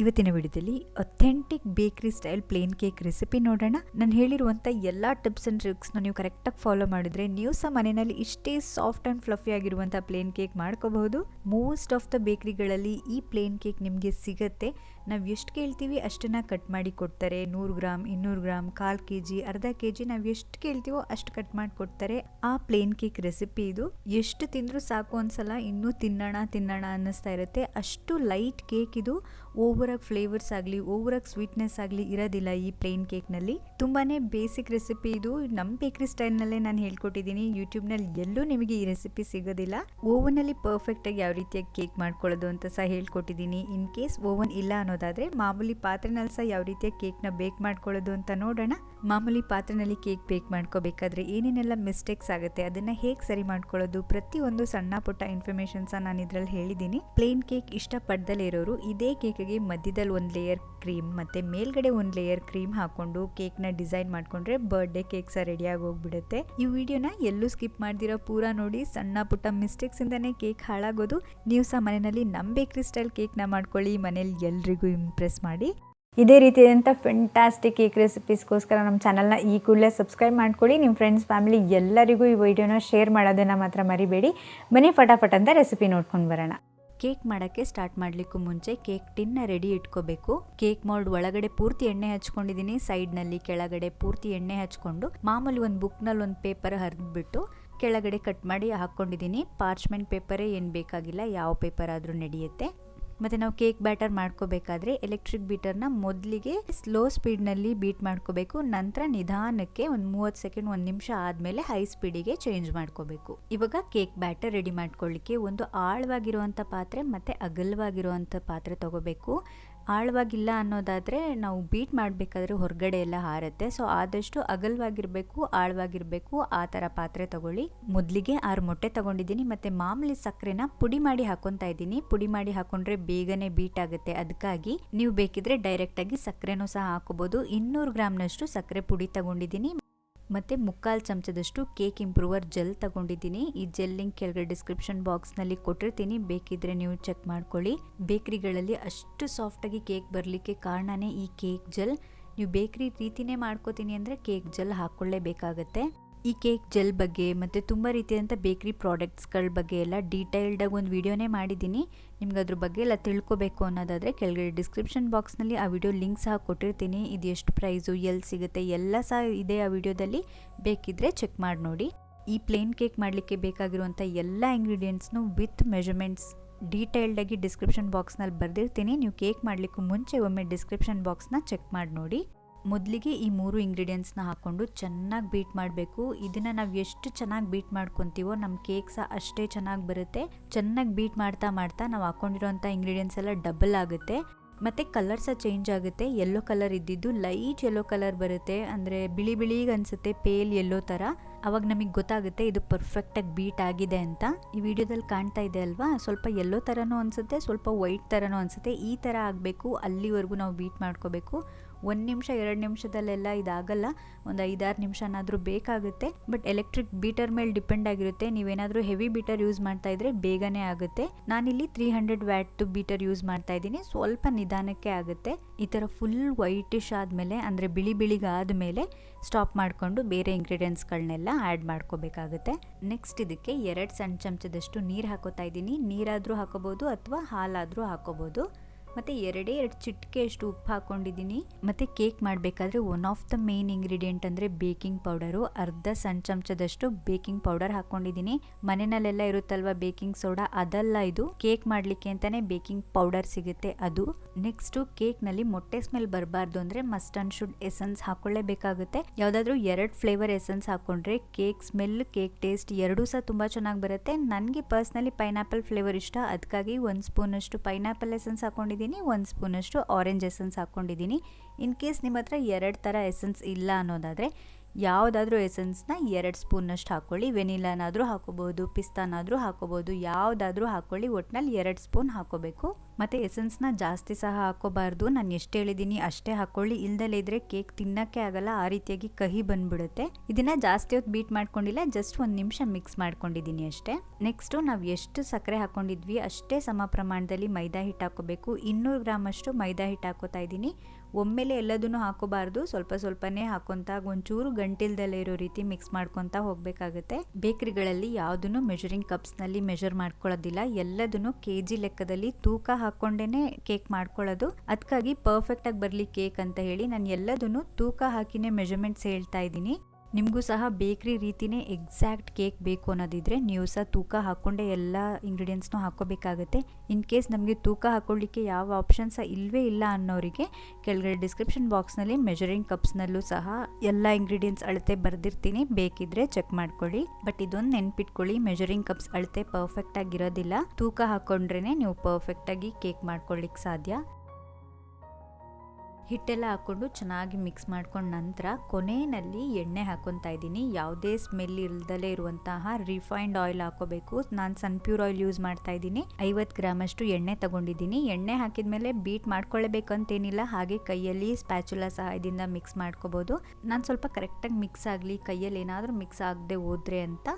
ಇವತ್ತಿನ ವಿಡಿಯೋದಲ್ಲಿ authentic bakery style plain cake recipe ನೋಡೋಣ. ನಾನು ಹೇಳಿರುವಂಥ ಎಲ್ಲ ಟಿಪ್ಸ್ ಆ್ಯಂಡ್ ಟ್ರಿಕ್ಸ್ನ ನೀವು ಕರೆಕ್ಟಾಗಿ ಫಾಲೋ ಮಾಡಿದ್ರೆ ನೀವು ಸಹ ಮನೆಯಲ್ಲಿ ಇಷ್ಟೇ ಸಾಫ್ಟ್ ಆ್ಯಂಡ್ ಫ್ಲಫಿ ಆಗಿರುವಂಥ ಪ್ಲೇನ್ ಕೇಕ್ ಮಾಡ್ಕೋಬಹುದು. ಮೋಸ್ಟ್ ಆಫ್ ದ ಬೇಕರಿಗಳಲ್ಲಿ ಈ ಪ್ಲೇನ್ ಕೇಕ್ ನಿಮಗೆ ಸಿಗತ್ತೆ. ನಾವು ಎಷ್ಟು ಕೇಳ್ತೀವಿ ಅಷ್ಟನ್ನು ಕಟ್ ಮಾಡಿ ಕೊಡ್ತಾರೆ. ನೂರು ಗ್ರಾಮ್, ಇನ್ನೂರು ಗ್ರಾಮ್, ಕಾಲು ಕೆ ಜಿ ಅರ್ಧ ಕೆ ಜಿ ನಾವು ಎಷ್ಟು ಕೇಳ್ತೀವೋ ಅಷ್ಟು ಕಟ್ ಮಾಡಿ ಕೊಡ್ತಾರೆ. ಆ ಪ್ಲೇನ್ ಕೇಕ್ ರೆಸಿಪಿ ಇದು. ಎಷ್ಟು ತಿಂದರೂ ಸಾಕು ಒಂದ್ಸಲ, ಇನ್ನೂ ತಿನ್ನೋಣ ತಿನ್ನೋಣ ಅನ್ನಿಸ್ತಾ ಇರುತ್ತೆ. ಅಷ್ಟು ಲೈಟ್ ಕೇಕ್ ಇದು. ಓವರಾಗಿ ಫ್ಲೇವರ್ಸ್ ಆಗಲಿ, ಓವರಾಗಿ ಸ್ವೀಟ್ನೆಸ್ ಆಗಲಿ ಇರೋದಿಲ್ಲ ಈ ಪ್ಲೇನ್ ಕೇಕ್ನಲ್ಲಿ ತುಂಬಾ ಬೇಸಿಕ್ ರೆಸಿಪಿ ಇದು. ನಮ್ಮ ಬೇಕ್ರಿ ಸ್ಟೈಲ್ನಲ್ಲೇ ನಾನು ಹೇಳ್ಕೊಟ್ಟಿದ್ದೀನಿ ಯೂಟ್ಯೂಬ್ನಲ್ಲಿ ಎಲ್ಲೂ ನಿಮಗೆ ಈ ರೆಸಿಪಿ ಸಿಗೋದಿಲ್ಲ. ಓವನಲ್ಲಿ ಪರ್ಫೆಕ್ಟಾಗಿ ಯಾವ ರೀತಿಯಾಗಿ ಕೇಕ್ ಮಾಡ್ಕೊಳ್ಳೋದು ಅಂತ ಸಹ ಹೇಳ್ಕೊಟ್ಟಿದ್ದೀನಿ ಇನ್ ಕೇಸ್ ಓವನ್ ಇಲ್ಲ ಅನ್ನೋದಾದರೆ ಮಾಮೂಲಿ ಪಾತ್ರೆನಲ್ಲಿ ಸಹ ಯಾವ ರೀತಿಯ ಕೇಕ್ನ ಬೇಕ್ ಮಾಡ್ಕೊಳ್ಳೋದು ಅಂತ ನೋಡೋಣ. ಮಾಮೂಲಿ ಪಾತ್ರೆನಲ್ಲಿ ಕೇಕ್ ಬೇಕ್ ಮಾಡ್ಕೋಬೇಕಾದ್ರೆ ಏನೇನೆಲ್ಲ ಮಿಸ್ಟೇಕ್ಸ್ ಆಗುತ್ತೆ ಅದನ್ನು ಹೇಗೆ ಸರಿ ಮಾಡ್ಕೊಳ್ಳೋದು ಪ್ರತಿಯೊಂದು ಸಣ್ಣ ಪುಟ್ಟ ಇನ್ಫಾರ್ಮೇಷನ್ಸ ನಾನು ಇದರಲ್ಲಿ ಹೇಳಿದ್ದೀನಿ. ಪ್ಲೇನ್ ಕೇಕ್ ಇಷ್ಟಪಡ್ದಲೇ ಇರೋರು ಇದೇ ಕೇಕ್ಗೆ ಮಧ್ಯದಲ್ಲಿ ಒಂದು ಲೇಯರ್ ಕ್ರೀಮ್ ಮತ್ತು ಮೇಲ್ಗಡೆ ಒಂದು ಲೇಯರ್ ಕ್ರೀಮ್ ಹಾಕೊಂಡು ಕೇಕ್ನ ಡಿಸೈನ್ ಮಾಡಿಕೊಂಡ್ರೆ ಬರ್ಡೇ ಕೇಕ್ ಸಹ ರೆಡಿಯಾಗಿ ಹೋಗ್ಬಿಡುತ್ತೆ. ಈ ವಿಡಿಯೋನ ಎಲ್ಲೂ ಸ್ಕಿಪ್ ಮಾಡ್ದಿರೋ ಪೂರ ನೋಡಿ ಸಣ್ಣ ಪುಟ್ಟ ಮಿಸ್ಟೇಕ್ಸಿಂದನೇ ಕೇಕ್ ಹಾಳಾಗೋದು. ನೀವು ಸಹ ಮನೆಯಲ್ಲಿ ನಮ್ಮ ಬೇಕ್ರಿ ಸ್ಟೈಲ್ ಕೇಕ್ನ ಮಾಡ್ಕೊಳ್ಳಿ. ಮನೇಲಿ ಎಲ್ರಿಗೂ ಇಂಪ್ರೆಸ್ ಮಾಡಿ. ಇದೇ ರೀತಿಯಾದಂಥ ಫೆಂಟಾಸ್ಟಿಕ್ ಕೇಕ್ ರೆಸಿಪೀಸ್ಗೋಸ್ಕರ ನಮ್ಮ ಚಾನಲ್ನ ಈ ಕೂಡಲೇ ಸಬ್ಸ್ಕ್ರೈಬ್ ಮಾಡ್ಕೊಳ್ಳಿ. ನಿಮ್ಮ ಫ್ರೆಂಡ್ಸ್ ಫ್ಯಾಮಿಲಿ ಎಲ್ಲರಿಗೂ ಈ ವಿಡಿಯೋನ ಶೇರ್ ಮಾಡೋದನ್ನು ಮಾತ್ರ ಮರಿಬೇಡಿ. ಬನ್ನಿ ಫಟಾಫಟ್ ಅಂತ ರೆಸಿಪಿ ನೋಡ್ಕೊಂಡು ಬರೋಣ. ಕೇಕ್ ಮಾಡೋಕ್ಕೆ ಸ್ಟಾರ್ಟ್ ಮಾಡಲಿಕ್ಕೂ ಮುಂಚೆ ಕೇಕ್ ಟಿನ್ನ ರೆಡಿ ಇಟ್ಕೋಬೇಕು. ಕೇಕ್ ಮೋಲ್ಡ್ ಒಳಗಡೆ ಪೂರ್ತಿ ಎಣ್ಣೆ ಹಚ್ಕೊಂಡಿದ್ದೀನಿ. ಸೈಡ್ನಲ್ಲಿ ಕೆಳಗಡೆ ಪೂರ್ತಿ ಎಣ್ಣೆ ಹಚ್ಕೊಂಡು ಮಾಮೂಲಿ ಒಂದು ಬುಕ್ನಲ್ಲಿ ಒಂದು ಪೇಪರ್ ಹರಿದ್ಬಿಟ್ಟು ಕೆಳಗಡೆ ಕಟ್ ಮಾಡಿ ಹಾಕ್ಕೊಂಡಿದ್ದೀನಿ ಪಾರ್ಚ್ಮೆಂಟ್ ಪೇಪರೇ ಏನು ಬೇಕಾಗಿಲ್ಲ ಯಾವ ಪೇಪರ್ ಆದರೂ ನಡೆಯುತ್ತೆ. ಮತ್ತು ನಾವು ಕೇಕ್ ಬ್ಯಾಟರ್ ಮಾಡ್ಕೋಬೇಕಾದ್ರೆ ಎಲೆಕ್ಟ್ರಿಕ್ ಬೀಟರ್ನ ಮೊದಲಿಗೆ ಸ್ಲೋ ಸ್ಪೀಡ್ನಲ್ಲಿ ಬೀಟ್ ಮಾಡ್ಕೋಬೇಕು, ನಂತರ ನಿಧಾನಕ್ಕೆ ಒಂದು ಮೂವತ್ತು ಸೆಕೆಂಡ್ ಒಂದು ನಿಮಿಷ ಆದಮೇಲೆ ಹೈ ಸ್ಪೀಡಿಗೆ ಚೇಂಜ್ ಮಾಡ್ಕೋಬೇಕು. ಇವಾಗ ಕೇಕ್ ಬ್ಯಾಟರ್ ರೆಡಿ ಮಾಡ್ಕೊಳ್ಳಿಕ್ಕೆ ಒಂದು ಆಳವಾಗಿರುವಂಥ ಪಾತ್ರೆ ಮತ್ತು ಅಗಲವಾಗಿರುವಂಥ ಪಾತ್ರೆ ತಗೋಬೇಕು. ಆಳವಾಗಿಲ್ಲ ಅನ್ನೋದಾದರೆ ನಾವು ಬೀಟ್ ಮಾಡಬೇಕಾದ್ರೆ ಹೊರಗಡೆ ಎಲ್ಲ ಹಾರುತ್ತೆ. ಸೊ ಆದಷ್ಟು ಅಗಲವಾಗಿರಬೇಕು, ಆಳವಾಗಿರಬೇಕು, ಆ ಥರ ಪಾತ್ರೆ ತಗೊಳ್ಳಿ. ಮೊದಲಿಗೆ ಆರು ಮೊಟ್ಟೆ ತಗೊಂಡಿದ್ದೀನಿ, ಮತ್ತು ಮಾಮೂಲಿ ಸಕ್ಕರೆನ ಪುಡಿ ಮಾಡಿ ಹಾಕೊತಾ ಇದ್ದೀನಿ. ಪುಡಿ ಮಾಡಿ ಹಾಕೊಂಡ್ರೆ ಬೇಗನೆ ಬೀಟ್ ಆಗುತ್ತೆ. ಅದಕ್ಕಾಗಿ ನೀವು ಬೇಕಿದ್ರೆ ಡೈರೆಕ್ಟಾಗಿ ಸಕ್ಕರೆನೂ ಸಹ ಹಾಕೋಬೋದು ಇನ್ನೂರು ಗ್ರಾಮ್ನಷ್ಟು ಸಕ್ಕರೆ ಪುಡಿ ತಗೊಂಡಿದ್ದೀನಿ. ಮತ್ತು ಮುಕ್ಕಾಲು ಚಮಚದಷ್ಟು ಕೇಕ್ ಇಂಪ್ರೂವರ್ ಜೆಲ್ ತಗೊಂಡಿದ್ದೀನಿ. ಈ ಜೆಲ್ ಲಿಂಕ್ ಕೆಳಗಡೆ ಡಿಸ್ಕ್ರಿಪ್ಷನ್ ಬಾಕ್ಸ್ನಲ್ಲಿ ಕೊಟ್ಟಿರ್ತೀನಿ. ಬೇಕಿದ್ರೆ ನೀವು ಚೆಕ್ ಮಾಡ್ಕೊಳ್ಳಿ. ಬೇಕ್ರಿಗಳಲ್ಲಿ ಅಷ್ಟು ಸಾಫ್ಟಾಗಿ ಕೇಕ್ ಬರಲಿಕ್ಕೆ ಕಾರಣನೇ ಈ ಕೇಕ್ ಜೆಲ್. ನೀವು ಬೇಕ್ರಿ ರೀತಿನೇ ಮಾಡ್ಕೋತೀನಿ ಅಂದರೆ ಕೇಕ್ ಜೆಲ್ ಹಾಕ್ಕೊಳ್ಳೇಬೇಕಾಗತ್ತೆ. ಈ ಕೇಕ್ ಜೆಲ್ ಬಗ್ಗೆ ಮತ್ತು ತುಂಬ ರೀತಿಯಾದಂಥ ಬೇಕ್ರಿ ಪ್ರಾಡಕ್ಟ್ಸ್ಗಳ ಬಗ್ಗೆ ಎಲ್ಲ ಡೀಟೇಲ್ಡಾಗಿ ಒಂದು ವಿಡಿಯೋನೇ ಮಾಡಿದ್ದೀನಿ. ನಿಮ್ಗೆ ಅದ್ರ ಬಗ್ಗೆ ಎಲ್ಲ ತಿಳ್ಕೊಬೇಕು ಅನ್ನೋದಾದರೆ ಕೆಳಗಡೆ ಡಿಸ್ಕ್ರಿಪ್ಷನ್ ಬಾಕ್ಸ್ನಲ್ಲಿ ಆ ವಿಡಿಯೋ ಲಿಂಕ್ ಸಹ ಕೊಟ್ಟಿರ್ತೀನಿ. ಇದು ಎಷ್ಟು ಪ್ರೈಸು ಎಲ್ಲಿ ಸಿಗುತ್ತೆ, ಎಲ್ಲ ಸಹ ಇದೆ ಆ ವಿಡಿಯೋದಲ್ಲಿ. ಬೇಕಿದ್ದರೆ ಚೆಕ್ ಮಾಡಿ ನೋಡಿ. ಈ ಪ್ಲೇನ್ ಕೇಕ್ ಮಾಡಲಿಕ್ಕೆ ಬೇಕಾಗಿರುವಂಥ ಎಲ್ಲ ಇಂಗ್ರೀಡಿಯೆಂಟ್ಸ್ನು ವಿತ್ ಮೆಜರ್ಮೆಂಟ್ಸ್ ಡೀಟೇಲ್ಡಾಗಿ ಡಿಸ್ಕ್ರಿಪ್ಷನ್ ಬಾಕ್ಸ್ನಲ್ಲಿ ಬರೆದಿರ್ತೀನಿ. ನೀವು ಕೇಕ್ ಮಾಡಲಿಕ್ಕೂ ಮುಂಚೆ ಒಮ್ಮೆ ಡಿಸ್ಕ್ರಿಪ್ಷನ್ ಬಾಕ್ಸ್ನ ಚೆಕ್ ಮಾಡಿ ನೋಡಿ. ಮೊದಲಿಗೆ ಈ ಮೂರು ಇಂಗ್ರೀಡಿಯೆಂಟ್ಸ್ನ ಹಾಕ್ಕೊಂಡು ಚೆನ್ನಾಗಿ ಬೀಟ್ ಮಾಡಬೇಕು. ಇದನ್ನು ನಾವು ಎಷ್ಟು ಚೆನ್ನಾಗಿ ಬೀಟ್ ಮಾಡ್ಕೊತೀವೋ ನಮ್ಮ ಕೇಕ್ ಸಹ ಅಷ್ಟೇ ಚೆನ್ನಾಗಿ ಬರುತ್ತೆ. ಚೆನ್ನಾಗಿ ಬೀಟ್ ಮಾಡ್ತಾ ಮಾಡ್ತಾ ನಾವು ಹಾಕ್ಕೊಂಡಿರೋಂಥ ಇಂಗ್ರೀಡಿಯೆಂಟ್ಸ್ ಎಲ್ಲ ಡಬಲ್ ಆಗುತ್ತೆ. ಮತ್ತು ಕಲರ್ ಸಹ ಚೇಂಜ್ ಆಗುತ್ತೆ. ಯೆಲ್ಲೋ ಕಲರ್ ಇದ್ದಿದ್ದು ಲೈಟ್ ಯೆಲ್ಲೋ ಕಲರ್ ಬರುತ್ತೆ. ಅಂದರೆ ಬಿಳಿ ಬಿಳಿಗೆ ಅನಿಸುತ್ತೆ ಪೇಲ್ ಯೆಲ್ಲೋ ಥರ ಅವಾಗ ನಮಗೆ ಗೊತ್ತಾಗುತ್ತೆ ಇದು ಪರ್ಫೆಕ್ಟಾಗಿ ಬೀಟ್ ಆಗಿದೆ ಅಂತ. ಈ ವಿಡಿಯೋದಲ್ಲಿ ಕಾಣ್ತಾ ಇದೆ ಅಲ್ವಾ? ಸ್ವಲ್ಪ ಯೆಲ್ಲೋ ಥರನೂ ಅನಿಸುತ್ತೆ, ಸ್ವಲ್ಪ ವೈಟ್ ಥರನೂ ಅನಿಸುತ್ತೆ. ಈ ಥರ ಆಗಬೇಕು. ಅಲ್ಲಿವರೆಗೂ ನಾವು ಬೀಟ್ ಮಾಡ್ಕೋಬೇಕು. ಒಂದು ನಿಮಿಷ, ಎರಡು ನಿಮಿಷದಲ್ಲೆಲ್ಲ ಇದಾಗಲ್ಲ. ಒಂದು ಐದಾರು ನಿಮಿಷನಾದರೂ ಬೇಕಾಗುತ್ತೆ. ಬಟ್ ಎಲೆಕ್ಟ್ರಿಕ್ ಬೀಟರ್ ಮೇಲೆ ಡಿಪೆಂಡ್ ಆಗಿರುತ್ತೆ. ನೀವೇನಾದರೂ ಹೆವಿ ಬೀಟರ್ ಯೂಸ್ ಮಾಡ್ತಾ ಇದ್ರೆ ಬೇಗನೆ ಆಗುತ್ತೆ. ನಾನಿಲ್ಲಿ three hundred watt beater use ಮಾಡ್ತಾ ಇದ್ದೀನಿ. ಸ್ವಲ್ಪ ನಿಧಾನಕ್ಕೆ ಆಗುತ್ತೆ. ಈ ಥರ ಫುಲ್ ವೈಟಿಶ್ ಆದಮೇಲೆ, ಅಂದರೆ ಬಿಳಿ ಬಿಳಿಗಾದ್ಮೇಲೆ ಸ್ಟಾಪ್ ಮಾಡಿಕೊಂಡು ಬೇರೆ ಇಂಗ್ರೀಡಿಯೆಂಟ್ಸ್ಗಳನ್ನೆಲ್ಲ ಆ್ಯಡ್ ಮಾಡ್ಕೋಬೇಕಾಗುತ್ತೆ. ನೆಕ್ಸ್ಟ್ ಇದಕ್ಕೆ ಎರಡು ಸಣ್ಣ ಚಮಚದಷ್ಟು ನೀರು ಹಾಕೋತಾ ಇದ್ದೀನಿ. ನೀರಾದರೂ ಹಾಕೋಬೋದು ಅಥವಾ ಹಾಲಾದರೂ ಹಾಕೋಬೋದು. ಮತ್ತು ಎರಡೇ ಎರಡು ಚಿಟಿಕೆಯಷ್ಟು ಉಪ್ಪು ಹಾಕ್ಕೊಂಡಿದ್ದೀನಿ. ಮತ್ತು ಕೇಕ್ ಮಾಡಬೇಕಾದ್ರೆ one of the main ingredient ಅಂದರೆ ಬೇಕಿಂಗ್ ಪೌಡರು ಅರ್ಧ ಸಣ್ಣ ಚಮಚದಷ್ಟು ಬೇಕಿಂಗ್ ಪೌಡರ್ ಹಾಕ್ಕೊಂಡಿದ್ದೀನಿ. ಮನೆಯಲ್ಲೆಲ್ಲ ಇರುತ್ತಲ್ವ ಬೇಕಿಂಗ್ ಸೋಡಾ ಅದಲ್ಲ ಇದು. ಕೇಕ್ ಮಾಡಲಿಕ್ಕೆ ಅಂತಲೇ ಬೇಕಿಂಗ್ ಪೌಡರ್ ಸಿಗುತ್ತೆ ಅದು. ನೆಕ್ಸ್ಟು ಕೇಕ್ನಲ್ಲಿ ಮೊಟ್ಟೆ ಸ್ಮೆಲ್ ಬರಬಾರ್ದು ಅಂದರೆ ಮಸ್ಟ್ ಶುಡ್ ಎಸೆನ್ಸ್ ಹಾಕೊಳ್ಳೇಬೇಕಾಗುತ್ತೆ. ಯಾವುದಾದ್ರೂ ಎರಡು ಫ್ಲೇವರ್ ಎಸೆನ್ಸ್ ಹಾಕ್ಕೊಂಡ್ರೆ ಕೇಕ್ ಸ್ಮೆಲ್ ಕೇಕ್ ಟೇಸ್ಟ್ ಎರಡೂ ಸಹ ತುಂಬ ಚೆನ್ನಾಗಿ ಬರುತ್ತೆ. ನನಗೆ ಪರ್ಸ್ನಲಿ ಪೈನಾಪಲ್ ಫ್ಲೇವರ್ ಇಷ್ಟ. ಅದಕ್ಕಾಗಿ ಒಂದು ಸ್ಪೂನಷ್ಟು ಪೈನಾಪಲ್ ಎಸೆನ್ಸ್ ಹಾಕೊಂಡಿದ್ದೀನಿ. ಒಂದು ಸ್ಪೂನಷ್ಟು ಆರೆಂಜ್ ಎಸೆನ್ಸ್ ಹಾಕ್ಕೊಂಡಿದ್ದೀನಿ ಇನ್ ಕೇಸ್ ನಿಮ್ಮ ಹತ್ರ ಎರಡು ಥರ ಎಸೆನ್ಸ್ ಇಲ್ಲ ಅನ್ನೋದಾದರೆ ಯಾವುದಾದ್ರೂ ಎಸೆನ್ಸ್ನ ಎರಡು ಸ್ಪೂನ್ನಷ್ಟು ಹಾಕ್ಕೊಳ್ಳಿ ವೆನಿಲಾನಾದರೂ ಹಾಕೋಬೋದು, ಪಿಸ್ತಾನಾದರೂ ಹಾಕೋಬೋದು, ಯಾವುದಾದ್ರೂ ಹಾಕ್ಕೊಳ್ಳಿ ಒಟ್ಟಿನಲ್ಲಿ ಎರಡು ಸ್ಪೂನ್ ಹಾಕೋಬೇಕು. ಮತ್ತು ಎಸೆನ್ಸ್ನ ಜಾಸ್ತಿ ಸಹ ಹಾಕೋಬಾರ್ದು. ನಾನು ಎಷ್ಟು ಹೇಳಿದ್ದೀನಿ ಅಷ್ಟೇ ಹಾಕ್ಕೊಳ್ಳಿ ಇಲ್ದಲೇ ಇದ್ರೆ ಕೇಕ್ ತಿನ್ನಕ್ಕೆ ಆಗಲ್ಲ. ಆ ರೀತಿಯಾಗಿ ಕಹಿ ಬಂದ್ಬಿಡುತ್ತೆ. ಇದನ್ನು ಜಾಸ್ತಿ ಹೊತ್ತು ಬೀಟ್ ಮಾಡ್ಕೊಂಡಿಲ್ಲ. ಜಸ್ಟ್ ಒಂದು ನಿಮಿಷ ಮಿಕ್ಸ್ ಮಾಡ್ಕೊಂಡಿದ್ದೀನಿ ಅಷ್ಟೇ. ನೆಕ್ಸ್ಟು ನಾವು ಎಷ್ಟು ಸಕ್ಕರೆ ಹಾಕೊಂಡಿದ್ವಿ ಅಷ್ಟೇ ಸಮ ಪ್ರಮಾಣದಲ್ಲಿ ಮೈದಾ ಹಿಟ್ಟು ಹಾಕೋಬೇಕು. ಇನ್ನೂರು ಗ್ರಾಮಷ್ಟು ಮೈದಾ ಹಿಟ್ಟು ಹಾಕೋತಾ ಇದ್ದೀನಿ. ಒಮ್ಮೆಲೆ ಎಲ್ಲದನ್ನು ಹಾಕೋಬಾರ್ದು. ಸ್ವಲ್ಪ ಸ್ವಲ್ಪನೇ ಹಾಕೊಂತ ಒಂಚೂರು ಗಂಟಿಲ್ದಲ್ಲೇ ಇರೋ ರೀತಿ ಮಿಕ್ಸ್ ಮಾಡ್ಕೊತ ಹೋಗಬೇಕಾಗುತ್ತೆ. ಬೇಕರಿಗಳಲ್ಲಿ ಯಾವುದನ್ನು ಮೆಜರಿಂಗ್ ಕಪ್ಸ್ನಲ್ಲಿ ಮೆಜರ್ ಮಾಡ್ಕೊಳ್ಳೋದಿಲ್ಲ. ಎಲ್ಲದನ್ನು ಕೆ ಜಿ ಲೆಕ್ಕದಲ್ಲಿ ತೂಕ ಹಾಕೊಂಡೇನೆ ಕೇಕ್ ಮಾಡ್ಕೊಳ್ಳೋದು. ಅದಕ್ಕಾಗಿ ಪರ್ಫೆಕ್ಟಾಗಿ ಬರಲಿ ಕೇಕ್ ಅಂತ ಹೇಳಿ ನಾನು ಎಲ್ಲದನ್ನು ತೂಕ ಹಾಕಿನೇ ಮೆಜರ್ಮೆಂಟ್ಸ್ ಹೇಳ್ತಾ ಇದ್ದೀನಿ. ನಿಮಗೂ ಸಹ ಬೇಕ್ರಿ ರೀತಿನೇ ಎಕ್ಸಾಕ್ಟ್ ಕೇಕ್ ಬೇಕು ಅನ್ನೋದಿದ್ರೆ ನೀವು ಸಹ ತೂಕ ಹಾಕ್ಕೊಂಡೆ ಎಲ್ಲ ಇಂಗ್ರೀಡಿಯೆಂಟ್ಸ್ನು ಹಾಕೋಬೇಕಾಗುತ್ತೆ ಇನ್ ಕೇಸ್ ನಮಗೆ ತೂಕ ಹಾಕ್ಕೊಳ್ಳಿಕ್ಕೆ ಯಾವ ಆಪ್ಷನ್ಸ ಇಲ್ಲವೇ ಇಲ್ಲ ಅನ್ನೋರಿಗೆ ಕೆಳಗಡೆ ಡಿಸ್ಕ್ರಿಪ್ಷನ್ ಬಾಕ್ಸ್ನಲ್ಲಿ ಮೆಜರಿಂಗ್ ಕಪ್ಸ್ನಲ್ಲೂ ಸಹ ಎಲ್ಲ ಇಂಗ್ರೀಡಿಯೆಂಟ್ಸ್ ಅಳತೆ ಬರೆದಿರ್ತೀನಿ. ಬೇಕಿದ್ರೆ ಚೆಕ್ ಮಾಡ್ಕೊಳ್ಳಿ. ಬಟ್ ಇದೊಂದು ನೆನ್ಪಿಟ್ಕೊಳ್ಳಿ ಮೆಜರಿಂಗ್ ಕಪ್ಸ್ ಅಳತೆ ಪರ್ಫೆಕ್ಟ್ ಆಗಿರೋದಿಲ್ಲ. ತೂಕ ಹಾಕ್ಕೊಂಡ್ರೇ ನೀವು ಪರ್ಫೆಕ್ಟಾಗಿ ಕೇಕ್ ಮಾಡ್ಕೊಳ್ಳಿಕ್ಕೆ ಸಾಧ್ಯ. ಹಿಟ್ಟೆಲ್ಲ ಹಾಕ್ಕೊಂಡು ಚೆನ್ನಾಗಿ ಮಿಕ್ಸ್ ಮಾಡ್ಕೊಂಡ ನಂತರ ಕೊನೆಯಲ್ಲಿ ಎಣ್ಣೆ ಹಾಕೊತಾ ಇದ್ದೀನಿ. ಯಾವುದೇ ಸ್ಮೆಲ್ ಇಲ್ದಲೇ ಇರುವಂತಹ ರಿಫೈನ್ಡ್ ಆಯಿಲ್ ಹಾಕೋಬೇಕು. ನಾನು ಸನ್ ಪ್ಯೂರ್ ಆಯಿಲ್ ಯೂಸ್ ಮಾಡ್ತಾ ಇದ್ದೀನಿ. ಐವತ್ತು ಗ್ರಾಮಷ್ಟು ಎಣ್ಣೆ ತಗೊಂಡಿದ್ದೀನಿ. ಎಣ್ಣೆ ಹಾಕಿದ್ಮೇಲೆ ಬೀಟ್ ಮಾಡ್ಕೊಳ್ಳಬೇಕಂತೇನಿಲ್ಲ ಹಾಗೆ ಕೈಯಲ್ಲಿ ಸ್ಪ್ಯಾಚುಲಾ ಸಹಾಯದಿಂದ ಮಿಕ್ಸ್ ಮಾಡ್ಕೋಬೋದು. ನಾನು ಸ್ವಲ್ಪ ಕರೆಕ್ಟಾಗಿ ಮಿಕ್ಸ್ ಆಗಲಿ, ಕೈಯಲ್ಲಿ ಏನಾದರೂ ಮಿಕ್ಸ್ ಆಗದೆ ಹೋದರೆ ಅಂತ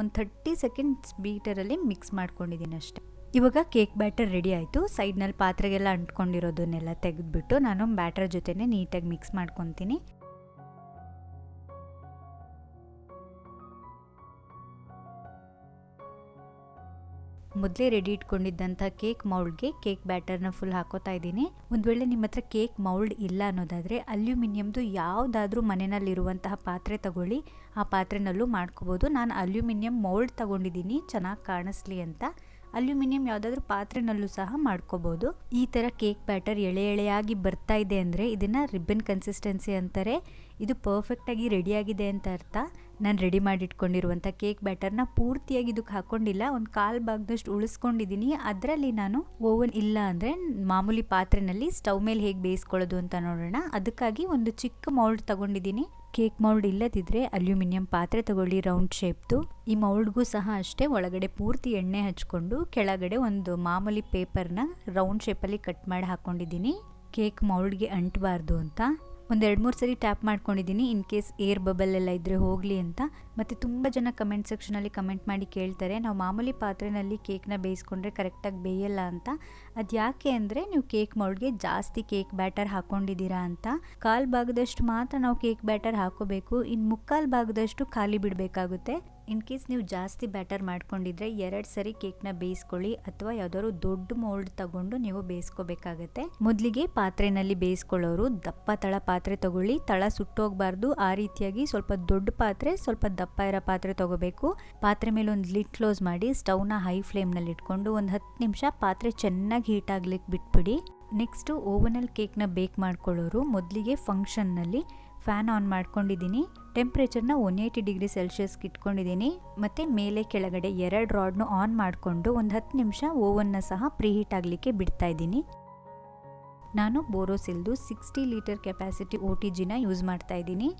ಒಂದು ಥರ್ಟಿ ಸೆಕೆಂಡ್ಸ್ ಬೀಟರಲ್ಲಿ ಮಿಕ್ಸ್ ಮಾಡ್ಕೊಂಡಿದ್ದೀನಿ ಅಷ್ಟೇ. ಇವಾಗ ಕೇಕ್ ಬ್ಯಾಟರ್ ರೆಡಿ ಆಯಿತು. ಸೈಡ್ನಲ್ಲಿ ಪಾತ್ರೆಗೆಲ್ಲ ಅಂಟ್ಕೊಂಡಿರೋದನ್ನೆಲ್ಲ ತೆಗೆದುಬಿಟ್ಟು ನಾನು ಬ್ಯಾಟರ್ ಜೊತೆನೇ ನೀಟಾಗಿ ಮಿಕ್ಸ್ ಮಾಡ್ಕೊತೀನಿ. ಮೊದಲೇ ರೆಡಿ ಇಟ್ಕೊಂಡಿದ್ದಂಥ ಕೇಕ್ ಮೌಲ್ಡ್ಗೆ ಕೇಕ್ ಬ್ಯಾಟರ್ನ ಫುಲ್ ಹಾಕೋತಾ ಇದ್ದೀನಿ. ಒಂದು ವೇಳೆ ನಿಮ್ಮ ಹತ್ರ ಕೇಕ್ ಮೌಲ್ಡ್ ಇಲ್ಲ ಅನ್ನೋದಾದರೆ ಅಲ್ಯೂಮಿನಿಯಮ್ದು ಯಾವುದಾದ್ರೂ ಮನೆಯಲ್ಲಿರುವಂತಹ ಪಾತ್ರೆ ತಗೊಳ್ಳಿ. ಆ ಪಾತ್ರೆನಲ್ಲೂ ಮಾಡ್ಕೋಬೋದು. ನಾನು ಅಲ್ಯೂಮಿನಿಯಂ ಮೌಲ್ಡ್ ತಗೊಂಡಿದ್ದೀನಿ. ಚೆನ್ನಾಗಿ ಕಾಣಿಸ್ಲಿ ಅಂತ. ಅಲ್ಯೂಮಿನಿಯಂ ಯಾವುದಾದ್ರೂ ಪಾತ್ರೆನಲ್ಲೂ ಸಹ ಮಾಡ್ಕೋಬೋದು. ಈ ಥರ ಕೇಕ್ ಬ್ಯಾಟರ್ ಎಳೆ ಎಳೆಯಾಗಿ ಬರ್ತಾ ಇದೆ ಅಂದರೆ ಇದನ್ನು ರಿಬ್ಬನ್ ಕನ್ಸಿಸ್ಟೆನ್ಸಿ ಅಂತಾರೆ. ಇದು ಪರ್ಫೆಕ್ಟಾಗಿ ರೆಡಿಯಾಗಿದೆ ಅಂತ ಅರ್ಥ. ನಾನು ರೆಡಿ ಮಾಡಿಟ್ಕೊಂಡಿರುವಂಥ ಕೇಕ್ ಬ್ಯಾಟರ್ನ ಪೂರ್ತಿಯಾಗಿ ಇದಕ್ಕೆ ಹಾಕೊಂಡಿಲ್ಲ. ಒಂದು ಕಾಲು ಭಾಗದಷ್ಟು ಉಳಿಸ್ಕೊಂಡಿದ್ದೀನಿ ಅದರಲ್ಲಿ ನಾನು ಓವನ್ ಇಲ್ಲ ಅಂದರೆ ಮಾಮೂಲಿ ಪಾತ್ರೆನಲ್ಲಿ ಸ್ಟವ್ ಮೇಲೆ ಹೇಗೆ ಬೇಯಿಸ್ಕೊಳ್ಳೋದು ಅಂತ ನೋಡೋಣ. ಅದಕ್ಕಾಗಿ ಒಂದು ಚಿಕ್ಕ ಮೌಲ್ಡ್ ತಗೊಂಡಿದ್ದೀನಿ ಕೇಕ್ ಮೌಲ್ಡ್ ಇಲ್ಲದಿದ್ದರೆ ಅಲ್ಯೂಮಿನಿಯಂ ಪಾತ್ರೆ ತಗೊಳ್ಳಿ ರೌಂಡ್ ಶೇಪ್ದು ಈ ಮೌಲ್ಡ್ಗೂ ಸಹ ಅಷ್ಟೇ ಒಳಗಡೆ ಪೂರ್ತಿ ಎಣ್ಣೆ ಹಚ್ಕೊಂಡು ಕೆಳಗಡೆ ಒಂದು ಮಾಮೂಲಿ ಪೇಪರ್ನ ರೌಂಡ್ ಶೇಪಲ್ಲಿ ಕಟ್ ಮಾಡಿ ಹಾಕ್ಕೊಂಡಿದ್ದೀನಿ ಕೇಕ್ ಮೌಲ್ಡ್ಗೆ ಅಂಟಬಾರ್ದು ಅಂತ. ಒಂದು ಎರಡು ಮೂರು ಸರಿ ಟ್ಯಾಪ್ ಮಾಡ್ಕೊಂಡಿದ್ದೀನಿ ಇನ್ ಕೇಸ್ ಏರ್ ಬಬಲ್ ಎಲ್ಲ ಇದ್ದರೆ ಹೋಗಲಿ ಅಂತ. ಮತ್ತು ತುಂಬ ಜನ ಕಮೆಂಟ್ ಸೆಕ್ಷನಲ್ಲಿ ಕಮೆಂಟ್ ಮಾಡಿ ಕೇಳ್ತಾರೆ, ನಾವು ಮಾಮೂಲಿ ಪಾತ್ರೆಯಲ್ಲಿ ಕೇಕ್ನ ಬೇಯಿಸ್ಕೊಂಡ್ರೆ ಕರೆಕ್ಟಾಗಿ ಬೇಯಲ್ಲ ಅಂತ. ಅದು ಯಾಕೆ ಅಂದರೆ ನೀವು ಕೇಕ್ ಮೌಲ್ಡ್ಗೆ ಜಾಸ್ತಿ ಕೇಕ್ ಬ್ಯಾಟರ್ ಹಾಕ್ಕೊಂಡಿದ್ದೀರಾ ಅಂತ. ಕಾಲು ಭಾಗದಷ್ಟು ಮಾತ್ರ ನಾವು ಕೇಕ್ ಬ್ಯಾಟರ್ ಹಾಕೋಬೇಕು ಇನ್ನು ಮುಕ್ಕಾಲು ಭಾಗದಷ್ಟು ಖಾಲಿ ಬಿಡಬೇಕಾಗುತ್ತೆ. ಇನ್ ಕೇಸ್ ನೀವು ಜಾಸ್ತಿ ಬ್ಯಾಟರ್ ಮಾಡ್ಕೊಂಡಿದ್ರೆ ಎರಡು ಸರಿ ಕೇಕ್ನ ಬೇಯಿಸ್ಕೊಳ್ಳಿ ಅಥವಾ ಯಾವ್ದಾದ್ರು ದೊಡ್ಡ ಮೋಲ್ಡ್ ತಗೊಂಡು ನೀವು ಬೇಯಿಸ್ಕೋಬೇಕಾಗತ್ತೆ. ಮೊದಲಿಗೆ ಪಾತ್ರೆನಲ್ಲಿ ಬೇಯಿಸ್ಕೊಳ್ಳೋರು ದಪ್ಪ ತಳ ಪಾತ್ರೆ ತಗೊಳ್ಳಿ. ತಳ ಸುಟ್ಟೋಗ್ಬಾರ್ದು. ಆ ರೀತಿಯಾಗಿ ಸ್ವಲ್ಪ ದೊಡ್ಡ ಪಾತ್ರೆ, ಸ್ವಲ್ಪ ದಪ್ಪ ಇರೋ ಪಾತ್ರೆ ತಗೋಬೇಕು. ಪಾತ್ರೆ ಮೇಲೆ ಒಂದು ಲಿಡ್ ಕ್ಲೋಸ್ ಮಾಡಿ ಸ್ಟವ್ನ ಹೈ ಫ್ಲೇಮ್ನಲ್ಲಿ ಇಟ್ಕೊಂಡು ಒಂದು ಹತ್ತು ನಿಮಿಷ ಪಾತ್ರೆ ಚೆನ್ನಾಗಿ ಹೀಟ್ ಆಗ್ಲಿಕ್ಕೆ ಬಿಟ್ಬಿಡಿ. ನೆಕ್ಸ್ಟು ಓವನಲ್ಲಿ ಕೇಕ್ನ ಬೇಕ್ ಮಾಡ್ಕೊಳ್ಳೋರು ಮೊದಲಿಗೆ ಫಂಕ್ಷನ್ನಲ್ಲಿ ಫ್ಯಾನ್ ಆನ್ ಮಾಡ್ಕೊಂಡಿದ್ದೀನಿ. ಟೆಂಪ್ರೇಚರ್ನ ಒನ್ ಏಯ್ಟಿ ಡಿಗ್ರಿ ಸೆಲ್ಸಿಯಸ್ಗೆ ಇಟ್ಕೊಂಡಿದ್ದೀನಿ. ಮತ್ತು ಮೇಲೆ ಕೆಳಗಡೆ ಎರಡು ರಾಡ್ನು ಆನ್ ಮಾಡಿಕೊಂಡು ಒಂದು ಹತ್ತು ನಿಮಿಷ ಓವನ್ನ ಸಹ ಪ್ರೀಹೀಟ್ ಆಗಲಿಕ್ಕೆ ಬಿಡ್ತಾ ಇದ್ದೀನಿ. ನಾನು ಬೋರೋಸಿಲ್ದು sixty litre capacity O T ಜಿನ ಯೂಸ್ ಮಾಡ್ತಾ ಇದ್ದೀನಿ.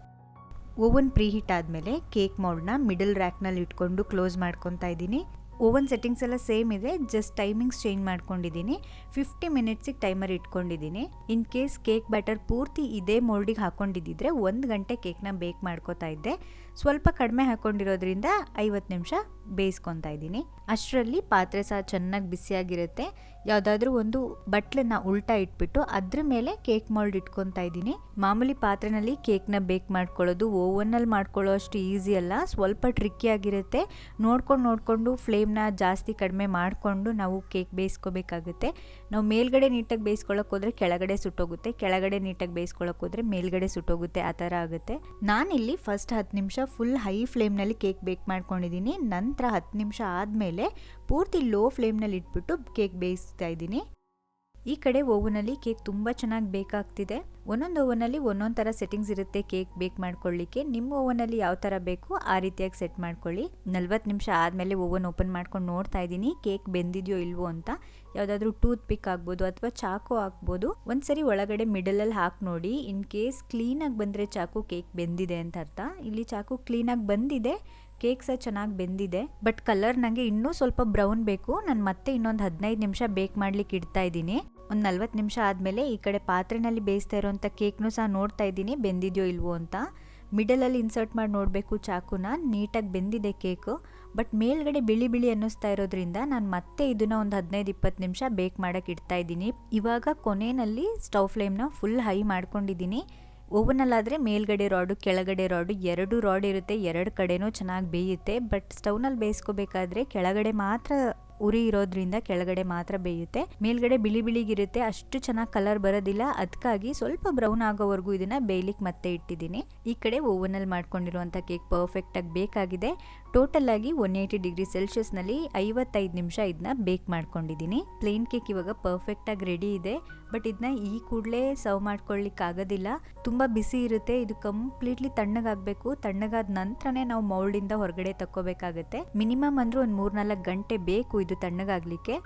ಓವನ್ ಪ್ರೀಹೀಟ್ ಆದಮೇಲೆ ಕೇಕ್ ಮೌಲ್ಡ್ನ ಮಿಡಲ್ ರ್ಯಾಕ್ನಲ್ಲಿ ಇಟ್ಕೊಂಡು ಕ್ಲೋಸ್ ಮಾಡ್ಕೊತಾ ಇದ್ದೀನಿ. ಓವನ್ ಸೆಟ್ಟಿಂಗ್ಸ್ ಎಲ್ಲ ಸೇಮ್ ಇದೆ ಜಸ್ಟ್ ಟೈಮಿಂಗ್ಸ್ ಚೇಂಜ್ ಮಾಡ್ಕೊಂಡಿದ್ದೀನಿ. ಫಿಫ್ಟಿ ಮಿನಿಟ್ಸಿಗೆ ಟೈಮರ್ ಇಟ್ಕೊಂಡಿದ್ದೀನಿ. ಇನ್ ಕೇಸ್ ಕೇಕ್ ಬ್ಯಾಟರ್ ಪೂರ್ತಿ ಇದೇ ಮೋಲ್ಡಿಗೆ ಹಾಕೊಂಡಿದ್ದಿದ್ರೆ ಒಂದು ಗಂಟೆ ಕೇಕ್ನ ಬೇಕ್ ಮಾಡ್ಕೋತಾ ಇದ್ದೆ. ಸ್ವಲ್ಪ ಕಡಿಮೆ ಹಾಕೊಂಡಿರೋದ್ರಿಂದ ಐವತ್ತು ನಿಮಿಷ ಬೇಯಿಸ್ಕೊತಾ ಇದ್ದೀನಿ. ಅಷ್ಟರಲ್ಲಿ ಪಾತ್ರೆ ಸಹ ಚೆನ್ನಾಗಿ ಬಿಸಿಯಾಗಿರುತ್ತೆ. ಯಾವುದಾದ್ರೂ ಒಂದು ಬಟ್ಲನ್ನ ಉಲ್ಟಾ ಇಟ್ಬಿಟ್ಟು ಅದ್ರ ಮೇಲೆ ಕೇಕ್ ಮೋಲ್ಡ್ ಇಟ್ಕೊತಾ ಇದ್ದೀನಿ. ಮಾಮೂಲಿ ಪಾತ್ರೆನಲ್ಲಿ ಕೇಕ್ನ ಬೇಕ್ ಮಾಡ್ಕೊಳ್ಳೋದು, ಓವನ್ನಲ್ಲಿ ಮಾಡ್ಕೊಳ್ಳೋ ಅಷ್ಟು ಈಸಿ ಅಲ್ಲ. ಸ್ವಲ್ಪ ಟ್ರಿಕ್ಕಿ ಆಗಿರುತ್ತೆ. ನೋಡ್ಕೊಂಡು ನೋಡಿಕೊಂಡು ಫ್ಲೇಮ್ನ ಜಾಸ್ತಿ ಕಡಿಮೆ ಮಾಡಿಕೊಂಡು ನಾವು ಕೇಕ್ ಬೇಯಿಸ್ಕೋಬೇಕಾಗುತ್ತೆ. ನಾವು ಮೇಲ್ಗಡೆ ನೀಟಾಗಿ ಬೇಯಿಸ್ಕೊಳ್ಳೋಕೆ ಹೋದರೆ ಕೆಳಗಡೆ ಸುಟ್ಟೋಗುತ್ತೆ. ಕೆಳಗಡೆ ನೀಟಾಗಿ ಬೇಯಿಸ್ಕೊಳ್ಳೋಕೆ ಹೋದರೆ ಮೇಲ್ಗಡೆ ಸುಟ್ಟೋಗುತ್ತೆ. ಆ ಥರ ಆಗುತ್ತೆ. ನಾನಿಲ್ಲಿ ಫಸ್ಟ್ ಹತ್ತು ನಿಮಿಷ ಫುಲ್ ಹೈ ಫ್ಲೇಮ್ನಲ್ಲಿ ಕೇಕ್ ಬೇಕ್ ಮಾಡ್ಕೊಂಡಿದ್ದೀನಿ. ನಂತರ ಹತ್ತು ನಿಮಿಷ ಆದಮೇಲೆ ಪೂರ್ತಿ ಲೋ ಫ್ಲೇಮ್ನಲ್ಲಿ ಇಟ್ಬಿಟ್ಟು ಕೇಕ್ ಬೇಯಿಸ್ತಾ ಇದ್ದೀನಿ. ಈ ಕಡೆ ಓವನಲ್ಲಿ ಕೇಕ್ ತುಂಬ ಚೆನ್ನಾಗಿ ಬೇಕಾಗ್ತಿದೆ. ಒಂದೊಂದು ಓವನಲ್ಲಿ ಒಂದೊಂದು ಥರ ಸೆಟ್ಟಿಂಗ್ಸ್ ಇರುತ್ತೆ ಕೇಕ್ ಬೇಕ್ ಮಾಡ್ಕೊಳ್ಳಿಕ್ಕೆ. ನಿಮ್ಮ ಓವನಲ್ಲಿ ಯಾವ ಥರ ಬೇಕು ಆ ರೀತಿಯಾಗಿ ಸೆಟ್ ಮಾಡ್ಕೊಳ್ಳಿ. ನಲ್ವತ್ತು ನಿಮಿಷ ಆದಮೇಲೆ ಓವನ್ ಓಪನ್ ಮಾಡ್ಕೊಂಡು ನೋಡ್ತಾ ಇದ್ದೀನಿ ಕೇಕ್ ಬೆಂದಿದೆಯೋ ಇಲ್ವೋ ಅಂತ. ಯಾವುದಾದ್ರೂ ಟೂತ್ ಪಿಕ್ ಆಗ್ಬೋದು ಅಥವಾ ಚಾಕು ಹಾಕ್ಬೋದು ಒಂದ್ಸರಿ ಒಳಗಡೆ ಮಿಡಲಲ್ಲಿ ಹಾಕಿ ನೋಡಿ. ಇನ್ ಕೇಸ್ ಕ್ಲೀನಾಗಿ ಬಂದರೆ ಚಾಕು ಕೇಕ್ ಬೆಂದಿದೆ ಅಂತ ಅರ್ಥ. ಇಲ್ಲಿ ಚಾಕು ಕ್ಲೀನಾಗಿ ಬಂದಿದೆ. ಕೇಕ್ ಸಹ ಚೆನ್ನಾಗಿ ಬೆಂದಿದೆ. ಬಟ್ ಕಲರ್ ನನಗೆ ಇನ್ನೂ ಸ್ವಲ್ಪ ಬ್ರೌನ್ ಬೇಕು. ನಾನು ಮತ್ತೆ ಇನ್ನೊಂದು ಹದಿನೈದು ನಿಮಿಷ ಬೇಕ್ ಮಾಡ್ಲಿಕ್ಕೆ ಇಡ್ತಾ ಇದ್ದೀನಿ. ಒಂದು ನಲ್ವತ್ತು ನಿಮಿಷ ಆದಮೇಲೆ ಈ ಕಡೆ ಪಾತ್ರೆನಲ್ಲಿ ಬೇಯಿಸ್ತಾ ಇರೋಂಥ ಕೇಕ್ನು ಸಹ ನೋಡ್ತಾ ಇದ್ದೀನಿ. ಬೆಂದಿದೆಯೋ ಇಲ್ವೋ ಅಂತ. ಮಿಡಲಲ್ಲಿ ಇನ್ಸರ್ಟ್ ಮಾಡಿ ನೋಡಬೇಕು ಚಾಕುನ. ನೀಟಾಗಿ ಬೆಂದಿದೆ ಕೇಕು. ಬಟ್ ಮೇಲ್ಗಡೆ ಬಿಳಿ ಬಿಳಿ ಅನ್ನಿಸ್ತಾ ಇರೋದ್ರಿಂದ ನಾನು ಮತ್ತೆ ಇದನ್ನ ಒಂದು ಹದಿನೈದು ಇಪ್ಪತ್ತು ನಿಮಿಷ ಬೇಕ್ ಮಾಡೋಕ್ಕೆ ಇಡ್ತಾ ಇದ್ದೀನಿ. ಇವಾಗ ಕೊನೆಯಲ್ಲಿ ಸ್ಟವ್ ಫ್ಲೇಮ್ನ ಫುಲ್ ಹೈ ಮಾಡ್ಕೊಂಡಿದ್ದೀನಿ. ಓವನಲ್ಲಾದರೆ ಮೇಲ್ಗಡೆ ರಾಡು, ಕೆಳಗಡೆ ರಾಡು, ಎರಡು ರಾಡ್ ಇರುತ್ತೆ, ಎರಡು ಕಡೆನೂ ಚೆನ್ನಾಗಿ ಬೇಯುತ್ತೆ. ಬಟ್ ಸ್ಟವ್ನಲ್ಲಿ ಬೇಯಿಸ್ಕೋಬೇಕಾದ್ರೆ ಕೆಳಗಡೆ ಮಾತ್ರ ಉರಿ ಇರೋದ್ರಿಂದ ಕೆಳಗಡೆ ಮಾತ್ರ ಬೇಯುತ್ತೆ. ಮೇಲ್ಗಡೆ ಬಿಳಿ ಬಿಳಿಗಿರುತ್ತೆ, ಅಷ್ಟು ಚೆನ್ನಾಗಿ ಕಲರ್ ಬರೋದಿಲ್ಲ. ಅದಕ್ಕಾಗಿ ಸ್ವಲ್ಪ ಬ್ರೌನ್ ಆಗೋವರೆಗೂ ಇದನ್ನ ಬೇಯ್ಲಿಕ್ಕೆ ಮತ್ತೆ ಇಟ್ಟಿದ್ದೀನಿ. ಈ ಕಡೆ ಓವನಲ್ಲಿ ಮಾಡ್ಕೊಂಡಿರುವಂಥ ಕೇಕ್ ಪರ್ಫೆಕ್ಟಾಗಿ ಬೇಕಾಗಿದೆ. ಟೋಟಲ್ ಆಗಿ ಒನ್ ಏಯ್ಟಿ ಡಿಗ್ರಿ ಸೆಲ್ಸಿಯಸ್ನಲ್ಲಿ ಐವತ್ತೈದು ನಿಮಿಷ ಇದನ್ನ ಬೇಕ್ ಮಾಡ್ಕೊಂಡಿದ್ದೀನಿ. ಪ್ಲೇನ್ ಕೇಕ್ ಇವಾಗ ಪರ್ಫೆಕ್ಟಾಗಿ ರೆಡಿ ಇದೆ. ಬಟ್ ಇದನ್ನ ಈ ಕೂಡಲೇ ಸರ್ವ್ ಮಾಡ್ಕೊಳ್ಳಿಕ್ಕಾಗೋದಿಲ್ಲ ತುಂಬ ಬಿಸಿ ಇರುತ್ತೆ. ಇದು ಕಂಪ್ಲೀಟ್ಲಿ ತಣ್ಣಗಾಗಬೇಕು. ತಣ್ಣಗಾದ ನಂತರನೇ ನಾವು ಮೌಲ್ಡಿಂದ ಹೊರಗಡೆ ತಕ್ಕೋಬೇಕಾಗತ್ತೆ. ಮಿನಿಮಮ್ ಅಂದ್ರೆ ಒಂದು ಮೂರ್ನಾಲ್ಕು ಗಂಟೆ ಬೇಕು ಇದು ತಣ್ಣಗಾಗ್ಲಿಕ್ಕೆ.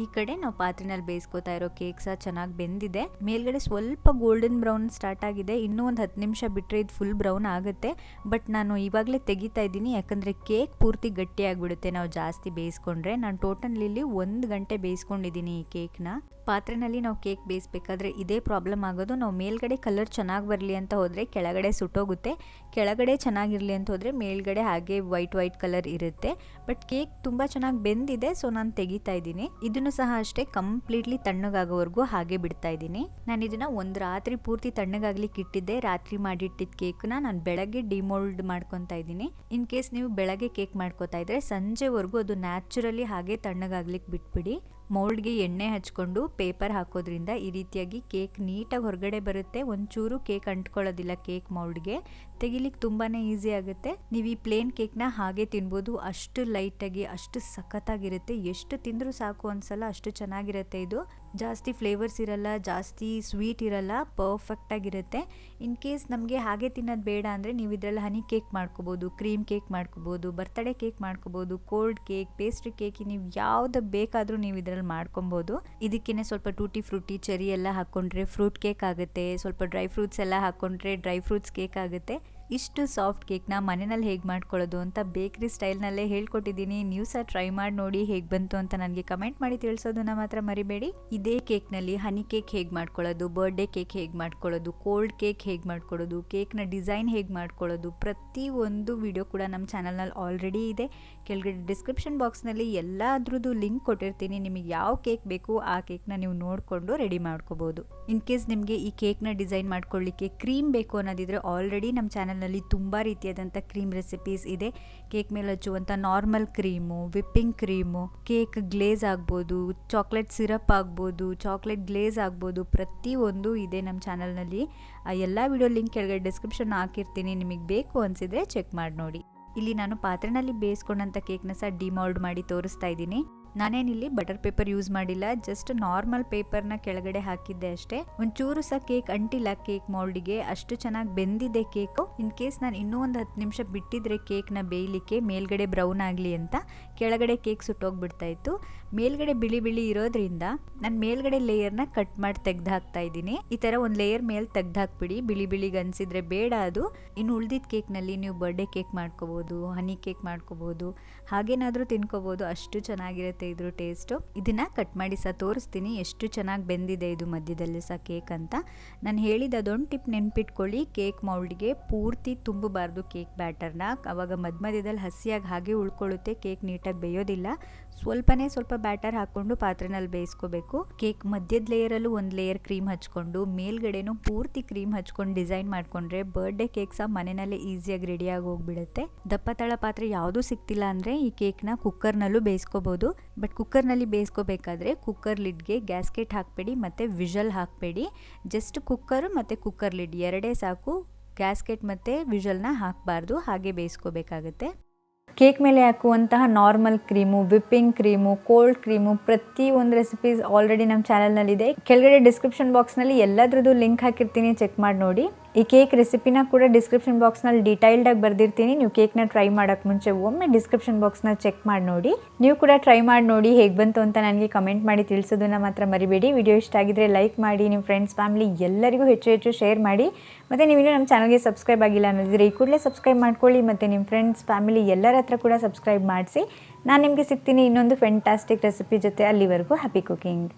ಈ ಕಡೆ ನಾವು ಪಾತ್ರೆನಲ್ಲಿ ಬೇಯಿಸ್ಕೋತಾ ಇರೋ ಕೇಕ್ ಸಹ ಚೆನ್ನಾಗಿ ಬೆಂದಿದೆ. ಮೇಲ್ಗಡೆ ಸ್ವಲ್ಪ ಗೋಲ್ಡನ್ ಬ್ರೌನ್ ಸ್ಟಾರ್ಟ್ ಆಗಿದೆ. ಇನ್ನೂ ಒಂದು ಹತ್ತು ನಿಮಿಷ ಬಿಟ್ಟರೆ ಇದು ಫುಲ್ ಬ್ರೌನ್ ಆಗುತ್ತೆ. ಬಟ್ ನಾನು ಇವಾಗಲೇ ತೆಗಿತಾ ಇದ್ದೀನಿ. ಯಾಕಂದರೆ ಕೇಕ್ ಪೂರ್ತಿ ಗಟ್ಟಿಯಾಗಿಬಿಡುತ್ತೆ. ನಾವು ಜಾಸ್ತಿ ಬೇಯಿಸ್ಕೊಂಡ್ರೆ. ನಾನು ಟೋಟಲ್ ಇಲ್ಲಿ ಒಂದು ಗಂಟೆ ಬೇಯಿಸ್ಕೊಂಡಿದ್ದೀನಿ ಈ ಕೇಕ್ನ ಪಾತ್ರೆನಲ್ಲಿ ನಾವು ಕೇಕ್ ಬೇಯಿಸ್ಬೇಕಾದ್ರೆ ಇದೇ ಪ್ರಾಬ್ಲಮ್ ಆಗೋದು. ನಾವು ಮೇಲ್ಗಡೆ ಕಲರ್ ಚೆನ್ನಾಗಿ ಬರಲಿ ಅಂತ ಹೋದರೆ ಕೆಳಗಡೆ ಸುಟ್ಟೋಗುತ್ತೆ. ಕೆಳಗಡೆ ಚೆನ್ನಾಗಿರಲಿ ಅಂತ ಹೋದರೆ ಮೇಲ್ಗಡೆ ಹಾಗೆ ವೈಟ್ ವೈಟ್ ಕಲರ್ ಇರುತ್ತೆ. ಬಟ್ ಕೇಕ್ ತುಂಬ ಚೆನ್ನಾಗಿ ಬೆಂದಿದೆ, ಸೊ ನಾನು ತೆಗಿತಾ ಇದ್ದೀನಿ. ಇದನ್ನು ಸಹ ಅಷ್ಟೇ ಕಂಪ್ಲೀಟ್ಲಿ ತಣ್ಣಗಾಗೋವರೆಗೂ ಹಾಗೆ ಬಿಡ್ತಾ ಇದ್ದೀನಿ. ನಾನು ಇದನ್ನು ಒಂದು ರಾತ್ರಿ ಪೂರ್ತಿ ತಣ್ಣಗಾಗ್ಲಿಕ್ಕೆ ಇಟ್ಟಿದ್ದೆ ರಾತ್ರಿ ಮಾಡಿಟ್ಟಿದ್ದ ಕೇಕ್ನ ನಾನು ಬೆಳಗ್ಗೆ ಡಿಮೋಲ್ಡ್ ಮಾಡ್ಕೊತಾ ಇದ್ದೀನಿ. ಇನ್ ಕೇಸ್ ನೀವು ಬೆಳಗ್ಗೆ ಕೇಕ್ ಮಾಡ್ಕೊತಾ ಇದ್ರೆ ಸಂಜೆವರೆಗೂ ಅದು ನ್ಯಾಚುರಲಿ ಹಾಗೆ ತಣ್ಣಗಾಗ್ಲಿಕ್ಕೆ ಬಿಟ್ಬಿಡಿ. ಮೌಲ್ಡ್ಗೆ ಎಣ್ಣೆ ಹಚ್ಕೊಂಡು ಪೇಪರ್ ಹಾಕೋದ್ರಿಂದ ಈ ರೀತಿಯಾಗಿ ಕೇಕ್ ನೀಟಾಗಿ ಹೊರಗಡೆ ಬರುತ್ತೆ. ಒಂಚೂರು ಕೇಕ್ ಅಂಟ್ಕೊಳ್ಳೋದಿಲ್ಲ ಕೇಕ್ ಮೌಲ್ಡ್ಗೆ. ತೆಗಿಲಿಕ್ಕೆ ತುಂಬಾ ಈಸಿ ಆಗುತ್ತೆ. ನೀವು ಈ ಪ್ಲೇನ್ ಕೇಕ್ನ ಹಾಗೆ ತಿನ್ಬೋದು. ಅಷ್ಟು ಲೈಟಾಗಿ ಅಷ್ಟು ಸಖತ್ತಾಗಿರುತ್ತೆ. ಎಷ್ಟು ತಿಂದರೂ ಸಾಕು ಅನ್ಸಲ್ಲ ಅಷ್ಟು ಚೆನ್ನಾಗಿರುತ್ತೆ ಇದು. ಜಾಸ್ತಿ ಫ್ಲೇವರ್ಸ್ ಇರಲ್ಲ, ಜಾಸ್ತಿ ಸ್ವೀಟ್ ಇರಲ್ಲ ಪರ್ಫೆಕ್ಟಾಗಿರುತ್ತೆ ಇನ್ ಕೇಸ್ ನಮಗೆ ಹಾಗೆ ತಿನ್ನೋದು ಬೇಡ ಅಂದರೆ ನೀವು ಇದರಲ್ಲಿ ಹನಿ ಕೇಕ್ ಮಾಡ್ಕೋಬೋದು ಕ್ರೀಮ್ ಕೇಕ್ ಮಾಡ್ಕೋಬೋದು ಬರ್ತಡೇ ಕೇಕ್ ಮಾಡ್ಕೋಬೋದು ಕೋಲ್ಡ್ ಕೇಕ್ ಪೇಸ್ಟ್ರಿ ಕೇಕ್ ನೀವು ಯಾವ್ದು ಬೇಕಾದರೂ ನೀವು ಇದರಲ್ಲಿ ಮಾಡ್ಕೊಬೋದು. ಇದಕ್ಕೇನೆ ಸ್ವಲ್ಪ ಟೂಟಿ ಫ್ರೂಟಿ ಚೆರಿ ಎಲ್ಲ ಹಾಕ್ಕೊಂಡ್ರೆ ಫ್ರೂಟ್ ಕೇಕ್ ಆಗುತ್ತೆ. ಸ್ವಲ್ಪ ಡ್ರೈ ಫ್ರೂಟ್ಸ್ ಎಲ್ಲ ಹಾಕ್ಕೊಂಡ್ರೆ ಡ್ರೈ ಫ್ರೂಟ್ಸ್ ಕೇಕ್ ಆಗುತ್ತೆ. ಇಷ್ಟು ಸಾಫ್ಟ್ ಕೇಕ್ನ ಮನೆಯಲ್ಲಿ ಹೇಗೆ ಮಾಡ್ಕೊಳ್ಳೋದು ಅಂತ ಬೇಕ್ರಿ ಸ್ಟೈಲ್ನಲ್ಲೇ ಹೇಳ್ಕೊಟ್ಟಿದ್ದೀನಿ. ನೀವು ಸಹ ಟ್ರೈ ಮಾಡಿ ನೋಡಿ ಹೇಗೆ ಬಂತು ಅಂತ ನನಗೆ ಕಮೆಂಟ್ ಮಾಡಿ ತಿಳಿಸೋದನ್ನ ಮಾತ್ರ ಮರಿಬೇಡಿ. ಇದೇ ಕೇಕ್ನಲ್ಲಿ ಹನಿ ಕೇಕ್ ಹೇಗೆ ಮಾಡ್ಕೊಳ್ಳೋದು ಬರ್ಡೇ ಕೇಕ್ ಹೇಗೆ ಮಾಡ್ಕೊಳ್ಳೋದು ಕೋಲ್ಡ್ ಕೇಕ್ ಹೇಗೆ ಮಾಡ್ಕೊಳ್ಳೋದು ಕೇಕ್ನ ಡಿಸೈನ್ ಹೇಗೆ ಮಾಡ್ಕೊಳ್ಳೋದು ಪ್ರತಿ ಒಂದು ವಿಡಿಯೋ ಕೂಡ ನಮ್ಮ ಚಾನಲ್ನಲ್ಲಿ ಆಲ್ರೆಡಿ ಇದೆ. ಕೆಳಗಡೆ ಡಿಸ್ಕ್ರಿಪ್ಷನ್ ಬಾಕ್ಸ್ನಲ್ಲಿ ಎಲ್ಲದ್ರದ್ದು ಲಿಂಕ್ ಕೊಟ್ಟಿರ್ತೀನಿ. ನಿಮಗೆ ಯಾವ ಕೇಕ್ ಬೇಕು ಆ ಕೇಕ್ನ ನೀವು ನೋಡಿಕೊಂಡು ರೆಡಿ ಮಾಡ್ಕೋಬೋದು. ಇನ್ ಕೇಸ್ ನಿಮಗೆ ಈ ಕೇಕ್ನ ಡಿಸೈನ್ ಮಾಡ್ಕೊಳ್ಳಿಕ್ಕೆ ಕ್ರೀಮ್ ಬೇಕು ಅನ್ನೋದಿದ್ರೆ ಆಲ್ರೆಡಿ ನಮ್ಮ ಚಾನಲ್ನಲ್ಲಿ ತುಂಬ ರೀತಿಯಾದಂಥ ಕ್ರೀಮ್ ರೆಸಿಪೀಸ್ ಇದೆ. ಕೇಕ್ ಮೇಲೆ ಹಚ್ಚುವಂಥ normal cream whipping cream cake glaze ಆಗ್ಬೋದು ಚಾಕ್ಲೇಟ್ ಸಿರಪ್ ಆಗ್ಬೋದು ಚಾಕ್ಲೇಟ್ ಗ್ಲೇಸ್ ಆಗ್ಬೋದು, ಪ್ರತಿಯೊಂದು ಇದೆ ನಮ್ಮ ಚಾನಲ್ನಲ್ಲಿ ಆ ಎಲ್ಲ ವಿಡಿಯೋ ಲಿಂಕ್ ಕೆಳಗಡೆ ಡಿಸ್ಕ್ರಿಪ್ಷನ್ ಹಾಕಿರ್ತೀನಿ. ನಿಮಗೆ ಬೇಕು ಅನಿಸಿದರೆ ಚೆಕ್ ಮಾಡಿ ನೋಡಿ. ಇಲ್ಲಿ ನಾನು ಪಾತ್ರೆನಲ್ಲಿ ಬೇಯಿಸ್ಕೊಂಡಂಥ ಕೇಕ್ನ ಸಹ ಡಿಮೌಲ್ಡ್ ಮಾಡಿ ತೋರಿಸ್ತಾ ಇದ್ದೀನಿ. ನಾನೇನಿಲ್ಲಿ ಬಟರ್ ಪೇಪರ್ ಯೂಸ್ ಮಾಡಿಲ್ಲ ಜಸ್ಟ್ ನಾರ್ಮಲ್ ಪೇಪರ್ನ ಕೆಳಗಡೆ ಹಾಕಿದ್ದೆ ಅಷ್ಟೇ. ಒಂಚೂರು ಸಹ ಕೇಕ್ ಅಂಟಿಲ್ಲ ಕೇಕ್ ಮೌಲ್ಡಿಗೆ ಅಷ್ಟು ಚೆನ್ನಾಗಿ ಬೆಂದಿದೆ ಕೇಕು ಇನ್ ಕೇಸ್ ನಾನು ಇನ್ನೂ ಒಂದು ಹತ್ತು ನಿಮಿಷ ಬಿಟ್ಟಿದ್ರೆ ಕೇಕ್ನ ಬೇಯಲಿಕ್ಕೆ ಮೇಲ್ಗಡೆ ಬ್ರೌನ್ ಆಗಲಿ ಅಂತ ಕೆಳಗಡೆ ಕೇಕ್ ಸುಟ್ಟೋಗ್ಬಿಡ್ತಾ ಇತ್ತು ಮೇಲ್ಗಡೆ ಬಿಳಿ ಬಿಳಿ ಇರೋದ್ರಿಂದ ನಾನು ಮೇಲ್ಗಡೆ ಲೇಯರ್ನ ಕಟ್ ಮಾಡಿ ತೆಗ್ದು ಹಾಕ್ತಾ ಇದ್ದೀನಿ ಈ ಥರ ಒಂದು ಲೇಯರ್ ಮೇಲೆ ತೆಗ್ದು ಹಾಕ್ಬಿಡಿ ಬಿಳಿ ಬಿಳಿಗೆ ಅನ್ಸಿದ್ರೆ ಬೇಡ ಅದು. ಇನ್ನು ಉಳ್ದಿದ್ದ ಕೇಕ್ನಲ್ಲಿ ನೀವು ಬರ್ಡೇ ಕೇಕ್ ಮಾಡ್ಕೋಬೋದು ಹನಿ ಕೇಕ್ ಮಾಡ್ಕೋಬೋದು, ಹಾಗೇನಾದರೂ ತಿನ್ಕೋಬೋದು. ಅಷ್ಟು ಚೆನ್ನಾಗಿರುತ್ತೆ ಇದ್ರ ಟೇಸ್ಟು ಇದನ್ನ ಕಟ್ ಮಾಡಿ ಸಹ ತೋರಿಸ್ತೀನಿ. ಎಷ್ಟು ಚೆನ್ನಾಗಿ ಬೆಂದಿದೆ ಇದು ಮಧ್ಯದಲ್ಲಿ ಸಹ ಕೇಕ್ ಅಂತ. ನಾನು ಹೇಳಿದ ಅದೊಂದು ಟಿಪ್ ನೆನ್ಪಿಟ್ಕೊಳ್ಳಿ. ಕೇಕ್ ಮೌಲ್ಡ್ಗೆ ಪೂರ್ತಿ ತುಂಬಬಾರ್ದು ಕೇಕ್ ಬ್ಯಾಟರ್ನ. ಅವಾಗ ಮಧ್ಯ ಮಧ್ಯದಲ್ಲಿ ಹಸಿಯಾಗಿ ಹಾಗೆ ಉಳ್ಕೊಳ್ಳುತ್ತೆ. ಕೇಕ್ ನೀಟಾಗಿ ಬೇಯೋದಿಲ್ಲ. ಸ್ವಲ್ಪನೇ ಸ್ವಲ್ಪ ಬ್ಯಾಟರ್ ಹಾಕ್ಕೊಂಡು ಪಾತ್ರೆನಲ್ಲಿ ಬೇಯಿಸ್ಕೋಬೇಕು. ಕೇಕ್ ಮಧ್ಯದ ಲೇಯರಲ್ಲೂ ಒಂದು ಲೇಯರ್ ಕ್ರೀಮ್ ಹಚ್ಕೊಂಡು, ಮೇಲ್ಗಡೆನೂ ಪೂರ್ತಿ ಕ್ರೀಮ್ ಹಚ್ಕೊಂಡು ಡಿಸೈನ್ ಮಾಡ್ಕೊಂಡ್ರೆ ಬರ್ಡೇ ಕೇಕ್ ಸಹ ಮನೆಯಲ್ಲೇ ಈಸಿಯಾಗಿ ರೆಡಿಯಾಗಿ ಹೋಗ್ಬಿಡುತ್ತೆ. ದಪ್ಪ ತಳ ಪಾತ್ರೆ ಯಾವುದೂ ಸಿಕ್ತಿಲ್ಲ ಅಂದರೆ ಈ ಕೇಕ್ನ ಕುಕ್ಕರ್ನಲ್ಲೂ ಬೇಯಿಸ್ಕೋಬೋದು. ಬಟ್ ಕುಕ್ಕರ್ನಲ್ಲಿ ಬೇಯಿಸ್ಕೋಬೇಕಾದ್ರೆ ಕುಕ್ಕರ್ ಲಿಡ್ಗೆ ಗ್ಯಾಸ್ಕೆಟ್ ಹಾಕಬೇಡಿ ಮತ್ತು ವಿಷಲ್ ಹಾಕಬೇಡಿ. ಜಸ್ಟ್ ಕುಕ್ಕರ್ ಮತ್ತು ಕುಕ್ಕರ್ ಲಿಡ್ ಎರಡೇ ಸಾಕು. ಗ್ಯಾಸ್ಕೆಟ್ ಮತ್ತು ವಿಷಲ್ನ ಹಾಕಬಾರ್ದು. ಹಾಗೆ ಬೇಯಿಸ್ಕೋಬೇಕಾಗತ್ತೆ. ಕೇಕ್ ಮೇಲೆ ಹಾಕುವಂತಹ normal cream whipping cream cold cream ಪ್ರತಿ ಒಂದು ರೆಸಿಪೀಸ್ ಆಲ್ರೆಡಿ ನಮ್ಮ ಚಾನಲ್ನಲ್ಲಿದೆ ಕೆಳಗಡೆ ಡಿಸ್ಕ್ರಿಪ್ಷನ್ ಬಾಕ್ಸ್ನಲ್ಲಿ ಎಲ್ಲದ್ರದ್ದು ಲಿಂಕ್ ಹಾಕಿರ್ತೀನಿ ಚೆಕ್ ಮಾಡಿ ನೋಡಿ. ಈ ಕೇಕ್ ರೆಸಿಪಿನ ಕೂಡ ಡಿಸ್ಕ್ರಿಪ್ಷನ್ ಬಾಕ್ಸ್ನಲ್ಲಿ ಡೀಟೈಲ್ಡಾಗಿ ಬರೆದಿರ್ತೀನಿ. ನೀವು ಕೇಕ್ನ ಟ್ರೈ ಮಾಡೋಕ್ಕೆ ಮುಂಚೆ ಒಮ್ಮೆ ಡಿಸ್ಕ್ರಿಪ್ಷನ್ ಬಾಕ್ಸ್ನ ಚೆಕ್ ಮಾಡಿ ನೋಡಿ. ನೀವು ಕೂಡ ಟ್ರೈ ಮಾಡಿ ನೋಡಿ ಹೇಗೆ ಬಂತು ಅಂತ ನನಗೆ ಕಮೆಂಟ್ ಮಾಡಿ ತಿಳಿಸೋದನ್ನ ಮಾತ್ರ ಮರಿಬೇಡಿ. ವಿಡಿಯೋ ಇಷ್ಟ ಆಗಿದ್ರೆ ಲೈಕ್ ಮಾಡಿ ನಿಮ್ಮ ಫ್ರೆಂಡ್ಸ್ ಫ್ಯಾಮಿಲಿ ಎಲ್ಲರಿಗೂ ಹೆಚ್ಚು ಹೆಚ್ಚು ಶೇರ್ ಮಾಡಿ. ಮತ್ತು ನೀವು ನಮ್ಮ ಚಾನಲ್ಗೆ ಸಬ್ಸ್ಕ್ರೈಬ್ ಆಗಿಲ್ಲ ಅನ್ನೋದಿದ್ರೆ ಈ ಕೂಡಲೇ ಸಬ್ಸ್ಕ್ರೈಬ್ ಮಾಡ್ಕೊಳ್ಳಿ. ಮತ್ತು ನಿಮ್ಮ ಫ್ರೆಂಡ್ಸ್ ಫ್ಯಾಮಿಲಿ ಎಲ್ಲರ ಹತ್ರ ಕೂಡ ಸಬ್ಸ್ಕ್ರೈಬ್ ಮಾಡಿಸಿ. ನಾನು ನಿಮಗೆ ಸಿಗ್ತೀನಿ ಇನ್ನೊಂದು ಫೆಂಟಾಸ್ಟಿಕ್ ರೆಸಿಪಿ ಜೊತೆ ಅಲ್ಲಿವರೆಗೂ ಹ್ಯಾಪಿ ಕುಕಿಂಗ್